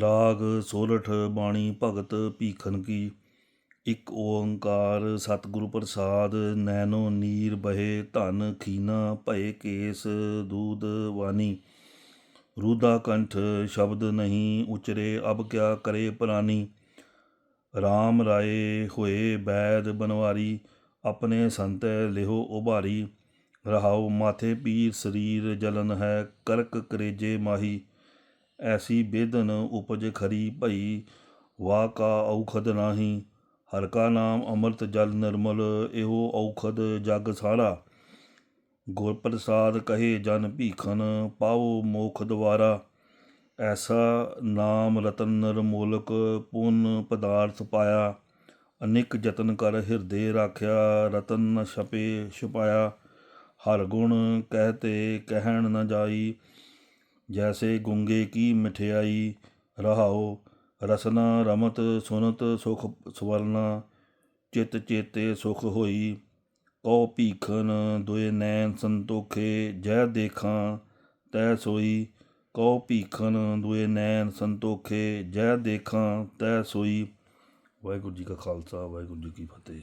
ਰਾਗ ਸੋਰਠ ਬਾਣੀ ਭਗਤ ਭੀਖਨ ਕੀ। ਇੱਕ ਓੰਕਾਰ ਸਤਿਗੁਰੂ ਪ੍ਰਸਾਦ ਨੈਨੋ ਨੀਰ ਬਹੇ ਧਨ ਖੀਨਾ, ਭਏ ਕੇਸ ਦੂਦ ਵਾਨੀ। ਰੂਦਾ ਕੰਠ ਸ਼ਬਦ ਨਹੀਂ ਉਚਰੇ, ਅਬ ਕਿਆ ਕਰੇ ਪ੍ਰਾਨੀ। RAM ਰਾਏ ਹੋਏ ਬੈਦ ਬਨਵਾਰੀ, ਆਪਣੇ ਸੰਤੈ ਲਿਹੋ ਉਭਾਰੀ। ਰਹਾਉ ਮਾਥੇ ਪੀਰ ਸਰੀਰ ਜਲਨ ਹੈ, ਕਰਕ ਕਰੇਜੇ ਮਾਹੀ। ਐਸੀ ਬੇਦਨ ਉਪਜ ਖਰੀ ਭਈ ਵਾ ਕਾ ਔਖਦ ਨਾਹੀ, ਹਰ ਕਾ ਨਾਮ ਅੰਮ੍ਰਿਤ ਜਲ ਨਿਰਮਲ, ਇਹੋ ਔਖਦ ਜਗ ਸਾਰਾ। ਗੁਰ ਪ੍ਰਸਾਦ ਕਹੇ ਜਨ ਭੀਖਨ ਪਾਓ ਮੋਖ ਦਵਾਰਾ ਐਸਾ ਨਾਮ ਰਤਨ ਨਿਰਮੋਲਕ ਪੁੰਨ ਪਦਾਰਥ ਪਾਇਆ। ਅਨੇਕ ਯਤਨ ਕਰ ਹਿਰਦੇ ਰਾਖਿਆ, ਰਤਨ ਨ ਛਪੇ ਛੁਪਾਇਆ। ਹਰ ਗੁਣ ਕਹਤੇ ਕਹਿਣ ਨ ਜਾਈ ਜੈਸੇ ਗੁੰਗੇ ਕੀ ਮਠਿਆਈ ਰਹਾਓ, ਰਸਨਾ ਰਮਤ ਸੁਨਤ ਸੁਖ ਸਵਰਨਾ, ਚਿਤ ਚੇਤੇ ਸੁਖ ਹੋਈ। ਕਉ ਭੀਖਨ ਦੁਇ ਨੈਣ ਸੰਤੋਖੇ, ਜੈ ਦੇਖਾਂ ਤੈ ਸੋਈ। ਕਉ ਭੀਖਨ ਦੁਇ ਨੈਣ ਸੰਤੋਖੇ, ਜੈ ਦੇਖਾਂ ਤੈ ਸੋਈ। ਵਾਹਿਗੁਰੂ ਜੀ ਕਾ ਖਾਲਸਾ, ਵਾਹਿਗੁਰੂ ਜੀ ਕੀ ਫਤਿਹ।